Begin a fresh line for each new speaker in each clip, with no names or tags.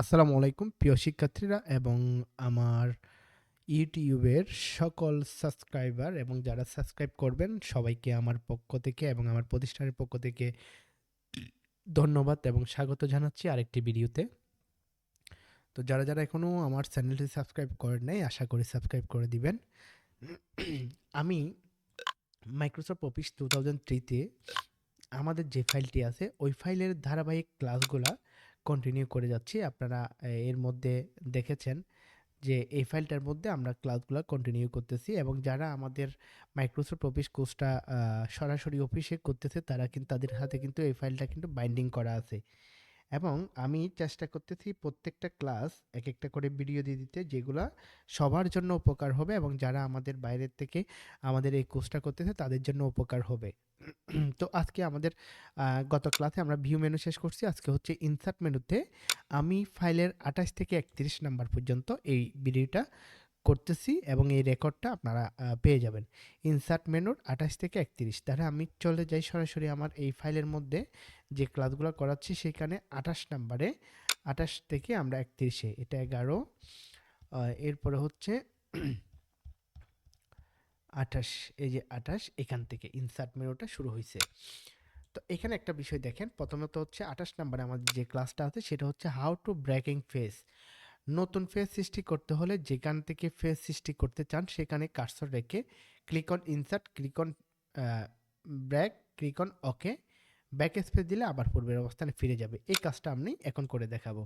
আসসালামু আলাইকুম, প্রিয় শিক্ষার্থীরা এবং আমার ইউটিউবের সকল সাবস্ক্রাইবার এবং যারা সাবস্ক্রাইব করবেন, সবাইকে আমার পক্ষ থেকে এবং আমার প্রতিষ্ঠানের পক্ষ থেকে ধন্যবাদ এবং স্বাগত জানাচ্ছি আরেকটি ভিডিওতে। তো যারা যারা এখনও আমার চ্যানেলটি সাবস্ক্রাইব করেন নাই, আশা করি সাবস্ক্রাইব করে দিবেন। আমি মাইক্রোসফট অফিস টু থাউজেন্ড থ্রিতে আমাদের যে ফাইলটি আছে, ওই ফাইলের ধারাবাহিক ক্লাসগুলা কন্টিনিউ করে যাচ্ছি। আপনারা এর মধ্যে দেখেছেন যে, এই ফাইলটার মধ্যে আমরা ক্লাসগুলো কন্টিনিউ করতেছি এবং যারা আমাদের মাইক্রোসফট অফিস কোর্সটা সরাসরি অফিসে করতেছে, তারা কিন্তু তাদের হাতে কিন্তু এই ফাইলটা কিন্তু বাইন্ডিং করা আছে। এবং আমি চেষ্টা করতেছি প্রত্যেকটা ক্লাস এক একটা করে ভিডিও দিয়ে দিতে, যেগুলা সবার জন্য উপকার হবে এবং যারা আমাদের বাইরের থেকে আমাদের এই কোর্সটা করতেছে তাদের জন্য উপকার হবে। তো আজকে আমাদের গত ক্লাসে আমরা ভিউ মেনু শেষ করছি। আজকে হচ্ছে ইনসার্ট মেনুতে আমি ফাইলের আঠাশ থেকে একত্রিশ নাম্বার পর্যন্ত এই ভিডিওটা করতেছি এবং এই রেকর্ডটা আপনারা পেয়ে যাবেন। ইনসার্ট মেনুর আঠাশ থেকে একত্রিশ। তাহলে আমি চলে যাই সরাসরি আমার এই ফাইলের মধ্যে। যে ক্লাসগুলো করাচ্ছি সেখানে আঠাশ নাম্বারে, আঠাশ থেকে আমরা একত্রিশে। এটা এগারো। এরপরে হচ্ছে আঠাশ। এই যে আঠাশ, এখান থেকে ইনসার্ট মেনুটা শুরু হয়েছে তো এখানে একটা বিষয় দেখেন। প্রথমত হচ্ছে আঠাশ নাম্বারে আমাদের যে ক্লাসটা আছে, সেটা হচ্ছে হাউ টু ব্রেকিং ফেস নতুন ফেস সৃষ্টি করতে হলে যেখান থেকে ফেস সৃষ্টি করতে চান, সেখানে কার্সর রেখে click on insert click on break click on okay back space দিলে আবার পূর্বের অবস্থানে ফিরে যাবে। এই কাজটা আমি এখন করে দেখাবো।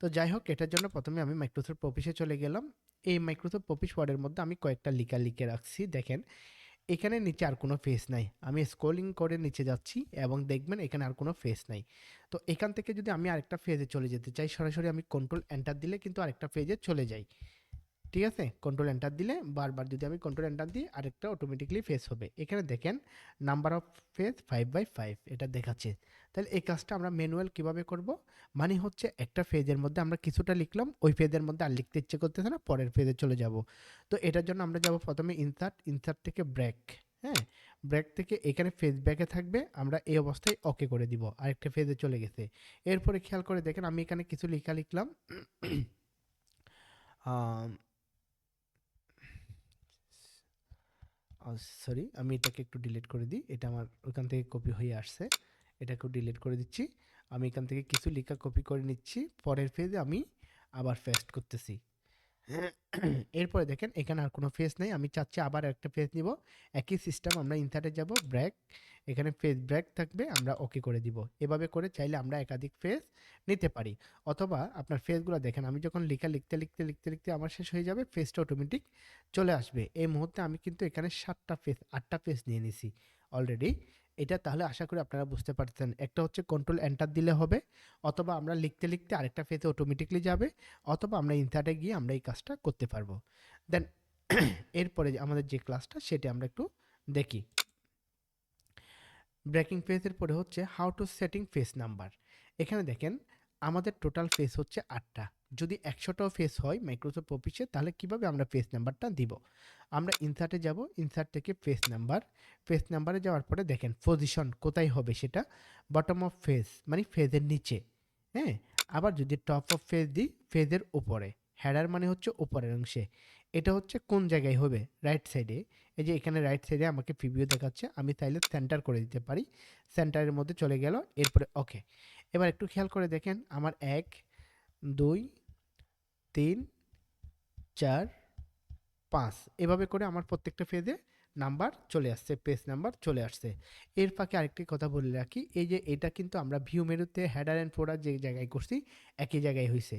তো যাই হোক, এটার জন্য প্রথমে আমি মাইক্রোসফট অফিসে চলে গেলাম। এই মাইক্রোসফট অফিস ওয়ার্ডের মধ্যে আমি কয়েকটা লিখা লিখে রাখছি। দেখেন এখানে নিচে আর কোনো ফেস নাই। আমি স্ক্রোলিং করে নিচে যাচ্ছি এবং দেখবেন এখানে আর কোনো ফেস নাই। তো এখান থেকে যদি আমি আরেকটা ফেজে চলে যেতে চাই, সরাসরি আমি কন্ট্রোল এন্টার দিলে কিন্তু আরেকটা ফেজে চলে যাই। ঠিক আছে? কন্ট্রোল এন্টার দিলে বারবার যদি আমি কন্ট্রোল এন্টার দিই, আরেকটা অটোমেটিকলি ফেস হবে। এখানে দেখেন number of phase five by five এটা দেখাচ্ছে। তাহলে এই কাজটা আমরা ম্যানুয়াল কীভাবে করব? মানে হচ্ছে একটা ফেজের মধ্যে আমরা কিছুটা লিখলাম, ওই ফেজের মধ্যে আর লিখতে ইচ্ছে করতেছে না, পরের ফেজে চলে যাব। তো এটার জন্য আমরা যাব প্রথমে ইনসার্ট ইনসার্ট থেকে ব্রেক হ্যাঁ? ব্রেক থেকে এখানে ফেজ ব্যাকে থাকবে, আমরা এই অবস্থায় ওকে করে দিব, আরেকটা ফেজে চলে গেছে। এরপরে খেয়াল করে দেখেন, আমি এখানে কিছু লেখা লিখলাম। সরি আমি এটাকে একটু ডিলিট করে দিই। এটা আমার ওখান থেকে কপি হয়ে আসছে। এটাকেও ডিলিট করে দিচ্ছি। আমি এখান থেকে কিছু লেখা কপি করে নিচ্ছি। পরের ফেজে আমি আবার ফেস্ট করতেছি। এরপরে দেখেন, এখানে আর কোনো ফেস নেই। আমি চাচ্ছি আবার একটা ফেস নিব। একই সিস্টেম আমরা ইনসার্টে যাব ব্রেক এখানে ফেস ব্রেক থাকবে, আমরা ওকে করে দিব। এভাবে করে চাইলে আমরা একাধিক ফেস নিতে পারি। অথবা আপনার ফেসগুলো দেখেন, আমি যখন লেখা লিখতে লিখতে লিখতে লিখতে আমার শেষ হয়ে যাবে ফেসটা অটোমেটিক চলে আসবে। এই মুহূর্তে আমি কিন্তু এখানে সাতটা ফেস আটটা ফেস নিয়ে নিছি অলরেডি এটা তাহলে আশা করি আপনারা বুঝতে পারছেন একটা হচ্ছে কন্ট্রোল এন্টার দিলে হবে, অথবা আমরা লিখতে লিখতে আরেকটা ফেসে অটোমেটিকলি যাবে, অথবা আমরা ইনসার্টে গিয়ে আমরা এই কাজটা করতে পারব। দেন এরপরে আমাদের যে ক্লাসটা সেটা আমরা একটু দেখি। ব্রেকিং ফেসের পরে হচ্ছে how to setting face number এখানে দেখেন, আমাদের টোটাল ফেস হচ্ছে আটটা। যদি একশোটাও ফেস হয় মাইক্রোসফট অফিসে তাহলে কীভাবে আমরা ফেস নাম্বারটা দিব? আমরা ইনসার্টে যাব ইনসার্ট থেকে ফেস নাম্বার ফেস নাম্বারে যাওয়ার পরে দেখেন পজিশন কোথায় হবে সেটা বটম অফ ফেস মানে ফেজের নিচে হ্যাঁ? আবার যদি টপ অফ ফেজ দিই ফেজের উপরে হেডার মানে হচ্ছে উপরের অংশে, এটা হচ্ছে কোন জায়গায় হবে? রাইট সাইডে এই যে এখানে রাইট সাইডে আমাকে প্রিভিউ দেখাচ্ছে, আমি চাইলে সেন্টার করে দিতে পারি সেন্টারের মধ্যে চলে গেল, এরপরে ওকে এবার একটু খেয়াল করে দেখেন, আমার এক, দুই তিন, চার, পাঁচ। এভাবে করে আমার প্রত্যেকটা ফেজে নাম্বার চলে আসছে পেজ নাম্বার চলে আসছে। এর ফাঁকে আরেকটি কথা বলে রাখি, এই যে এটা কিন্তু আমরা ভিউ মেনুতে হেডার অ্যান্ড ফোল্ডার যে জায়গায় করছি, একই জায়গায় হয়েছে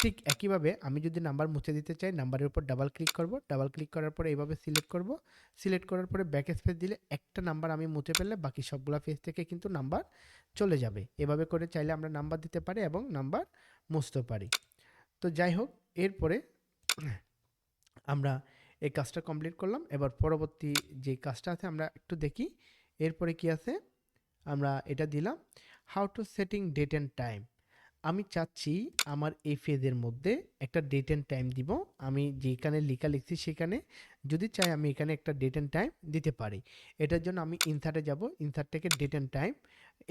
ঠিক একইভাবে আমি যদি নাম্বার মুছে দিতে চাই নাম্বারের উপর ডাবল ক্লিক করব ডাবল ক্লিক করার পরে এইভাবে সিলেক্ট করব। সিলেক্ট করার পরে ব্যাক স্পেস দিলে একটা নাম্বার আমি মুছে ফেললে বাকি সবগুলা পেজ থেকে কিন্তু নাম্বার চলে যাবে। এভাবে করে চাইলে আমরা নাম্বার দিতে পারি এবং নাম্বার মুছতে পারি। তো যাই হোক, এরপরে আমরা এই কাজটা কমপ্লিট করলাম। এবার পরবর্তী যে কাজটা আছে, আমরা একটু দেখি। এরপরে কি আছে? আমরা এটা দিলাম। How to setting date and time আমি চাচ্ছি আমার এই ফেজের মধ্যে একটা ডেট অ্যান্ড টাইম দিব। আমি যেখানে লেখা লিখছি সেখানে যদি চাই আমি এখানে একটা ডেট অ্যান্ড টাইম দিতে পারি। এটার জন্য আমি ইনসার্টে যাব। ইনসার্ট থেকে ডেট অ্যান্ড টাইম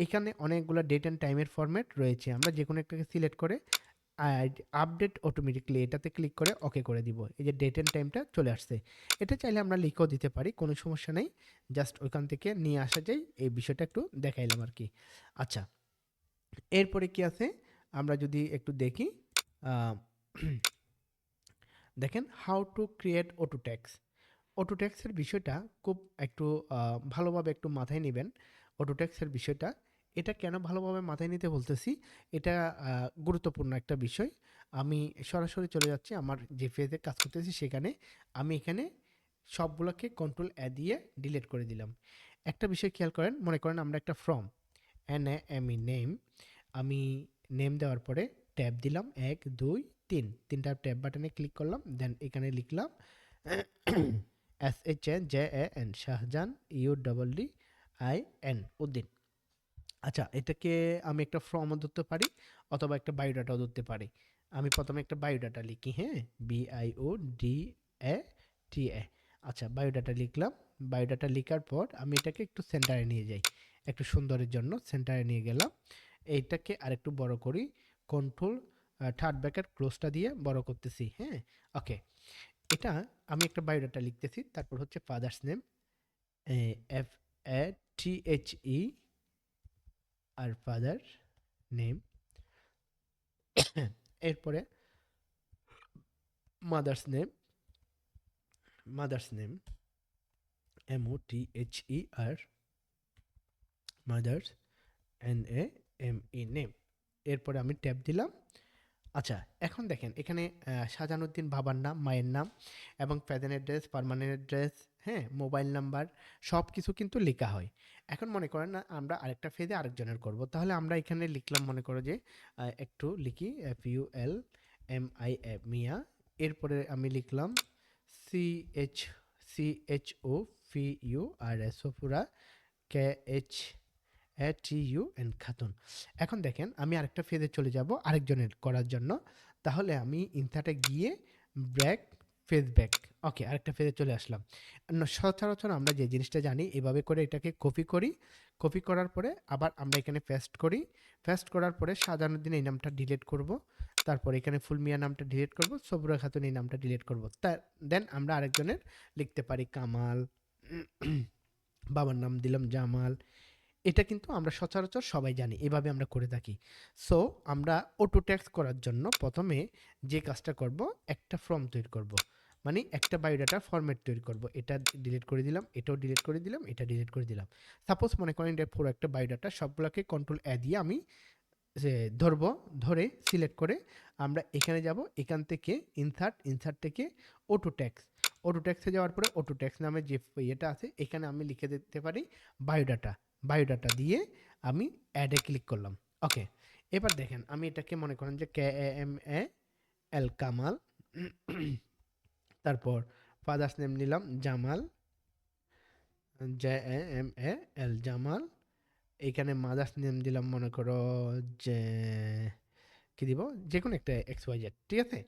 এখানে অনেকগুলো ডেট অ্যান্ড টাইমের ফরম্যাট রয়েছে। আমরা যে কোনো একটাকে সিলেক্ট করে আপডেট অটোমেটিকলি এটাতে ক্লিক করে ওকে করে দিব। এই যে ডেট অ্যান্ড টাইমটা চলে আসছে। এটা চাইলে আমরা লিখেও দিতে পারি, কোনো সমস্যা নেই। জাস্ট ওইখান থেকে নিয়ে আসা যায়, এই বিষয়টা একটু দেখাইলাম আর কি। আচ্ছা এরপরে কি আছে? আমরা যদি একটু দেখি দেখেন how to create auto text auto ট্যাক্সের বিষয়টা খুব একটু ভালোভাবে একটু মাথায় নেবেন। অটো ট্যাক্সের বিষয়টা এটা কেন ভালোভাবে মাথায় নিতে বলতেছি? এটা গুরুত্বপূর্ণ একটা বিষয়। আমি সরাসরি চলে যাচ্ছি, আমার যে ফেজে কাজ করতেছি সেখানে। আমি এখানে সবগুলোকে কন্ট্রোল এ দিয়ে ডিলিট করে দিলাম। একটা বিষয় খেয়াল করেন, মনে করেন আমরা একটা form N M E name আমি নেম দেওয়ার পরে ট্যাব দিলাম, এক, দুই, তিন। তিনটা ট্যাব বাটনে ক্লিক করলাম দেন এখানে লিখলাম S H N J A N Shahjahan U double D I N Uddin. আচ্ছা এটাকে আমি একটা ফর্মও ধরতে পারি অথবা একটা বায়োডাটাও ধরতে পারি। আমি প্রথমে একটা বায়োডাটা লিখি হ্যাঁ? B I O D A T A আচ্ছা বায়োডাটা লিখলাম। বায়োডাটা লেখার পর আমি এটাকে একটু সেন্টারে নিয়ে যাই। একটু সুন্দরের জন্য সেন্টারে নিয়ে গেলাম। এইটাকে আরেকটু বড় করি। কন্ট্রোল থার্ড ব্যাকের ক্লোজটা দিয়ে বড় করতেছি হ্যাঁ? ওকে এটা আমি একটা বায়োডাটা লিখতেছি। তারপর হচ্ছে father's name F A T H E R father name এরপরে mother's name mother's name M O T H E R mother's N A M E name এরপরে আমি ট্যাব দিলাম। আচ্ছা এখন দেখেন, এখানে শাহজাহানুদ্দিন বাবার নাম, মায়ের নাম এবং প্রেজেন্ট অ্যাড্রেস পার্মানেন্ট অ্যাড্রেস হ্যাঁ মোবাইল নাম্বার সব কিছু কিন্তু লেখা হয়। এখন মনে করেন না, আমরা আরেকটা ফেজে আরেকজনের করব। তাহলে আমরা এখানে লিখলাম মনে করো যে একটু লিখি F U L M I A Mia. এরপরে আমি লিখলাম C H C H O F U R S O পুরা K H A T U N Khatun. এখন দেখেন, আমি আরেকটা ফেজে চলে যাব আরেকজনের করার জন্য। তাহলে আমি ইনসার্টে গিয়ে ব্যাক ফেজ ব্যাক ওকে আরেকটা ফেজে চলে আসলাম। সচরাচর আমরা যে জিনিসটা জানি, এভাবে করে এটাকে কপি করি। কপি করার পরে আবার আমরা এখানে পেস্ট করি। পেস্ট করার পরে সাজানোর দিন এই নামটা ডিলিট করব। তারপর এখানে ফুলমিয়া নামটা ডিলিট করব। সবুরা খাতুন এই নামটা ডিলিট করব। তা দেন আমরা আরেকজনের লিখতে পারি কামাল। বাবার নাম দিলাম জামাল। এটা কিন্তু আমরা সচরাচর সবাই জানি, এভাবে আমরা করে থাকি। সো আমরা অটো ট্যাক্স করার জন্য প্রথমে যে কাজটা করব, একটা ফর্ম তৈরি করব। মানে একটা বায়োডাটা ফরম্যাট তৈরি করব। এটা ডিলিট করে দিলাম, এটাও ডিলিট করে দিলাম, এটা ডিলিট করে দিলাম। সাপোজ মনে করেন এটা পুরো একটা বায়োডাটা সবগুলোকে কন্ট্রোল এ দিয়ে আমি ধরবো, ধরে সিলেক্ট করে আমরা এখানে যাব, এখান থেকে ইনসার্ট ইনসার্ট থেকে অটো ট্যাক্স অটো ট্যাক্সে যাওয়ার পরে অটো ট্যাক্স নামে যে ইয়েটা আছে, এখানে আমি লিখে দিতে পারি বায়োডাটা বায়োডাটা দিয়ে আমি অ্যাডে ক্লিক করলাম। ওকে এবার দেখেন, আমি এটাকে মনে করেন যে কে এম এ এল কামাল তারপর ফাদার্স নেম নিলাম Jamal J A M A L Jamal এখানে মাদার্স নেম দিলাম মনে করো যে, কী দিব? যে কোনো একটা এক্স ওয়াই জেড ঠিক আছে?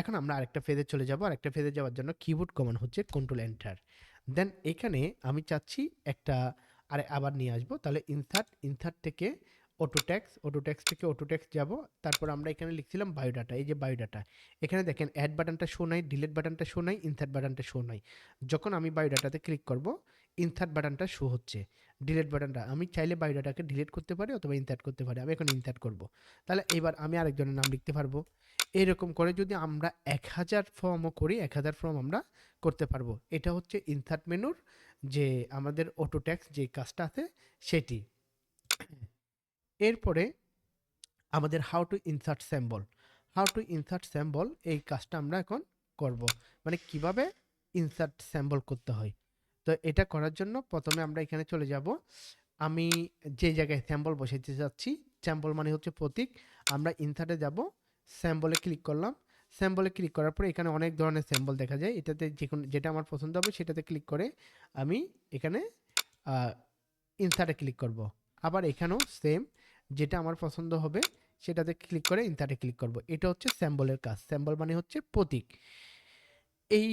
এখন আমরা আরেকটা ফেজে চলে যাব, আরেকটা ফেজে যাওয়ার জন্য কিবোর্ড কমান হচ্ছে কন্ট্রোল এন্টার দেন এখানে আমি চাচ্ছি একটা আরে আবার নিয়ে আসব। তাহলে ইনসার্ট ইনসার্ট থেকে অটো ট্যাক্স অটো ট্যাক্স থেকে অটো ট্যাক্স যাব। তারপর আমরা এখানে লিখছিলাম বায়োডাটা এই যে বায়োডাটা এখানে দেখেন অ্যাড বাটনটা শো নাই ডিলেট বাটনটা শো নাই ইনসার্ট বাটনটা শো নাই। যখন আমি বায়োডাটাতে ক্লিক করব ইনসার্ট বাটনটা শো হচ্ছে। ডিলেট বাটনটা আমি চাইলে বায়োডাটাকে ডিলিট করতে পারি অথবা ইনসার্ট করতে পারি, আমি এখন ইনসার্ট করব। তাহলে এবার আমি আরেকজনের নাম লিখতে পারব। এরকম করে যদি আমরা এক হাজার ফর্মও করি, এক হাজার ফর্ম আমরা করতে পারব। এটা হচ্ছে ইনসার্ট মেনুর যে আমাদের অটো ট্যাক্স যে কাজটা আছে, সেটি। এরপরে আমাদের how to insert symbol how to insert symbol এই কাজটা আমরা এখন করব। মানে কীভাবে ইনসার্ট স্যাম্বল করতে হয়। তো এটা করার জন্য প্রথমে আমরা এখানে চলে যাব। আমি যে জায়গায় স্যাম্বল বসাইতে যাচ্ছি স্যাম্বল মানে হচ্ছে প্রতীক। আমরা ইনসার্টে যাব। স্যাম্বলে ক্লিক করলাম। স্যাম্বলে ক্লিক করার পরে এখানে অনেক ধরনের স্যাম্বল দেখা যায়। এটাতে যে কোনো যেটা আমার পছন্দ হবে সেটাতে ক্লিক করে আমি এখানে ইনসার্টে ক্লিক করব। আবার এখানেও সেম যেটা আমার পছন্দ হবে সেটাতে ক্লিক করে ইনসার্টে ক্লিক করব। এটা হচ্ছে স্যাম্বলের কাজ। স্যাম্বল মানে হচ্ছে প্রতীক। এই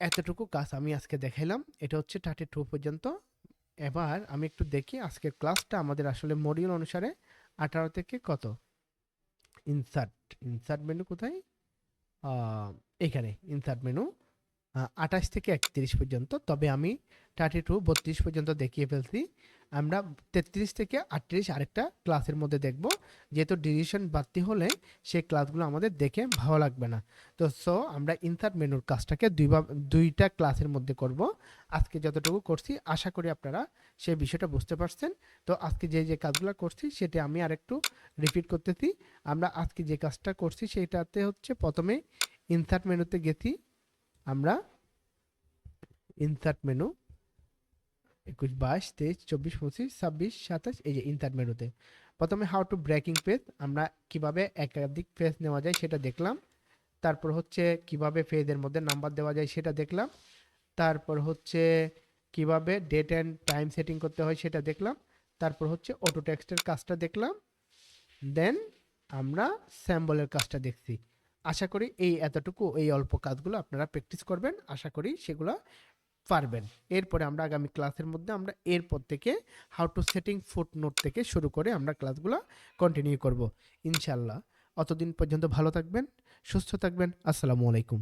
এতটুকু কাজ আমি আজকে দেখাইলাম। এটা হচ্ছে থার্টি টু পর্যন্ত। এবার আমি একটু দেখি আজকের ক্লাসটা আমাদের আসলে মডিউল অনুসারে আঠারো থেকে কত? ইনসার্ট ইনসার্ট মেনু কোথায়? এখানে ইনসার্ট মেনু আঠাশ থেকে একত্রিশ পর্যন্ত, তবে আমি থার্টি টু বত্রিশ পর্যন্ত দেখিয়ে ফেলছি। আমরা তেত্রিশ থেকে আটত্রিশ আরেকটা ক্লাসের মধ্যে দেখব। যেহেতু ডিভিশন বাড়তি হলে সেই ক্লাসগুলো আমাদের দেখে ভালো লাগবে না। তো সো আমরা ইনসার্ট মেনুর কাজটাকে দুইবার দুইটা ক্লাসের মধ্যে করব। আজকে যতটুকু করছি, আশা করি আপনারা সেই বিষয়টা বুঝতে পারছেন। তো আজকে যে যে কাজগুলো করছি, সেটা আমি আরেকটু রিপিট করতেছি। আমরা আজকে যে কাজটা করছি, সেটাতে হচ্ছে প্রথমে ইনসার্ট মেনুতে গেছি। আমরা ইনসার্ট মেনু একুশ, বাইশ, তেইশ, চব্বিশ, পঁচিশ, ছাব্বিশ, সাতাশ, এই যে ইনসার্ট প্রথমে হাউ টু ব্রেকিং পেজ আমরা কীভাবে একাধিক পেজ নেওয়া যায় সেটা দেখলাম। তারপর হচ্ছে কীভাবে পেজের মধ্যে নাম্বার দেওয়া যায় সেটা দেখলাম। তারপর হচ্ছে কীভাবে ডেট অ্যান্ড টাইম সেটিং করতে হয় সেটা দেখলাম। তারপর হচ্ছে অটো টেক্সটের কাজটা দেখলাম। দেন আমরা স্যাম্বলের কাজটা দেখছি। আশা করি এই এতটুকু, এই অল্প কাজগুলো আপনারা প্র্যাকটিস করবেন। আশা করি সেগুলো পারবেন। এরপরে আমরা আগামী ক্লাসের মধ্যে আমরা এরপর থেকে how to setting foot note থেকে শুরু করে আমরা ক্লাসগুলো কন্টিনিউ করব। ইনশাল্লাহ অতদিন পর্যন্ত ভালো থাকবেন, সুস্থ থাকবেন। আসসালামু আলাইকুম।